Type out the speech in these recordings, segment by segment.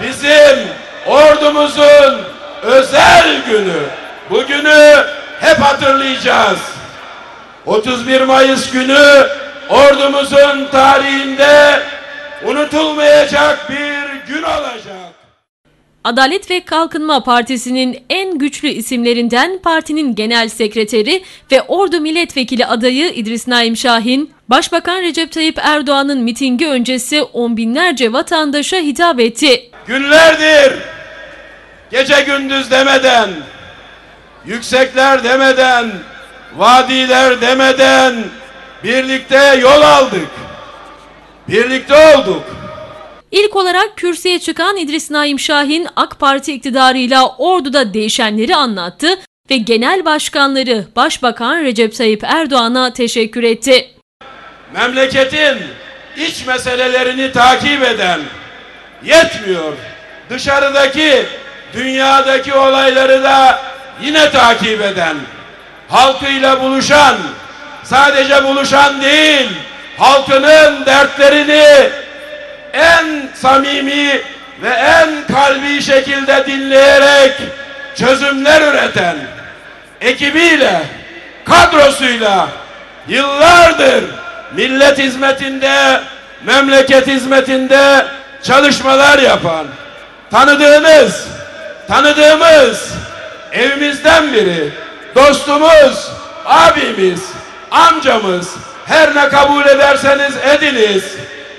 bizim ordumuzun özel günü. Bugünü hep hatırlayacağız. 31 Mayıs günü ordumuzun tarihinde unutulmayacak bir gün olacak. Adalet ve Kalkınma Partisi'nin en güçlü isimlerinden partinin genel sekreteri ve Ordu Milletvekili adayı İdris Naim Şahin, Başbakan Recep Tayyip Erdoğan'ın mitingi öncesi on binlerce vatandaşa hitap etti. Günlerdir gece gündüz demeden, yüksekler demeden, vadiler demeden birlikte yol aldık. Birlikte olduk. İlk olarak kürsüye çıkan İdris Naim Şahin AK Parti iktidarıyla Ordu'da değişenleri anlattı ve genel başkanları Başbakan Recep Tayyip Erdoğan'a teşekkür etti. Memleketin iç meselelerini takip eden yetmiyor. Dışarıdaki dünyadaki olayları da yine takip eden, halkıyla buluşan, sadece buluşan değil, halkının dertlerini en samimi ve en kalbi şekilde dinleyerek çözümler üreten ekibiyle, kadrosuyla yıllardır millet hizmetinde, memleket hizmetinde çalışmalar yapan tanıdığınız, tanıdığımız evimizden biri, dostumuz, abimiz, amcamız, her ne kabul ederseniz ediniz.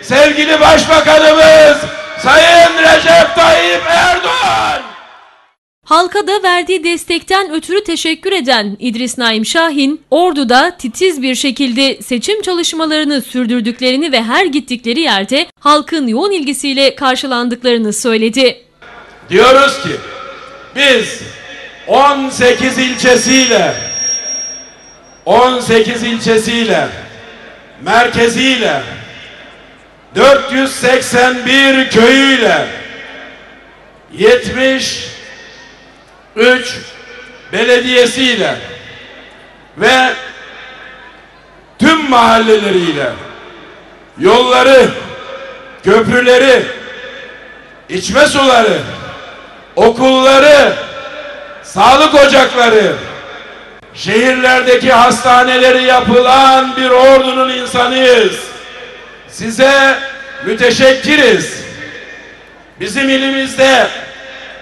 Sevgili Başbakanımız Sayın Recep Tayyip Erdoğan. Halka da verdiği destekten ötürü teşekkür eden İdris Naim Şahin, Ordu'da titiz bir şekilde seçim çalışmalarını sürdürdüklerini ve her gittikleri yerde halkın yoğun ilgisiyle karşılandıklarını söyledi. Diyoruz ki biz 18 ilçesiyle 18 ilçesiyle merkeziyle 481 köyüyle 73 belediyesiyle ve tüm mahalleleriyle yolları, köprüleri, içme suları, okulları, sağlık ocakları, şehirlerdeki hastaneleri yapılan bir ordunun insanıyız. Size müteşekkiriz. Bizim ilimizde,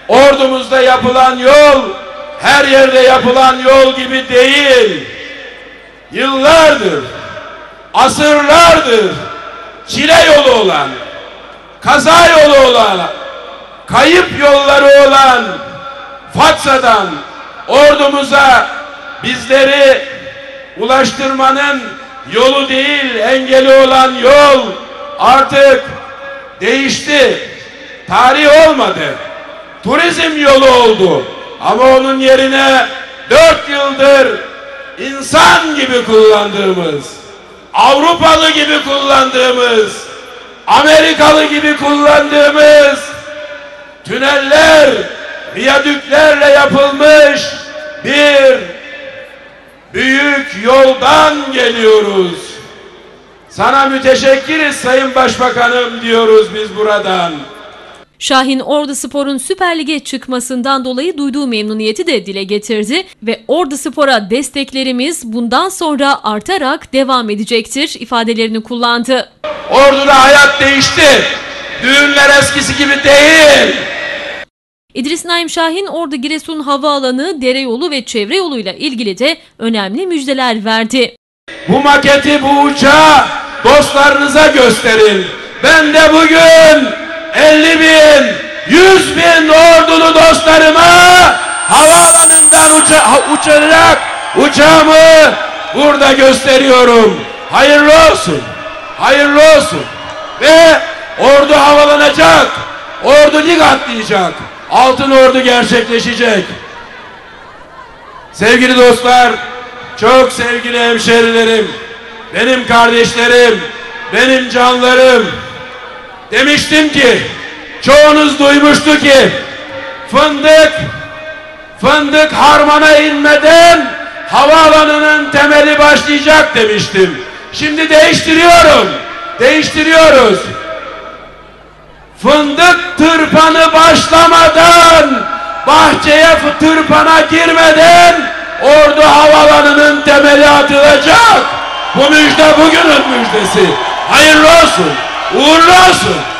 ordumuzda yapılan yol, her yerde yapılan yol gibi değil. Yıllardır, asırlardır çile yolu olan, kaza yolu olan, kayıp yolları olan Fatsa'dan ordumuza bizleri ulaştırmanın yolu değil engeli olan yol artık değişti. Tarih olmadı. Turizm yolu oldu. Ama onun yerine dört yıldır insan gibi kullandığımız, Avrupalı gibi kullandığımız, Amerikalı gibi kullandığımız tüneller, viyadüklerle yapılmış bir büyük yoldan geliyoruz. Sana müteşekkiriz Sayın Başbakanım diyoruz biz buradan. Şahin Ordu Spor'un Süper Lig'e çıkmasından dolayı duyduğu memnuniyeti de dile getirdi ve Ordu Spor'a desteklerimiz bundan sonra artarak devam edecektir ifadelerini kullandı. Ordu'da hayat değişti. Düğünler eskisi gibi değil. İdris Naim Şahin Ordu Giresun Havaalanı, dere yolu ve çevre yoluyla ilgili de önemli müjdeler verdi. Bu maketi bu uçağı dostlarınıza gösterin. Ben de bugün 50 bin, 100 bin ordulu dostlarıma havaalanından uça uçarak uçağımı burada gösteriyorum. Hayırlı olsun. Hayırlı olsun. Ve ordu havalanacak. Ordu lig atlayacak. Altın ordu gerçekleşecek. Sevgili dostlar, çok sevgili hemşerilerim, benim kardeşlerim, benim canlarım. Demiştim ki, çoğunuz duymuştu ki, fındık, fındık harmana inmeden havaalanının temeli başlayacak demiştim. Şimdi değiştiriyorum, değiştiriyoruz. Fındık tır tırpanı başlamadan, bahçeye tırpana girmeden Ordu Havalanı'nın temeli atılacak. Bu müjde bugünün müjdesi. Hayırlı olsun, uğurlu olsun.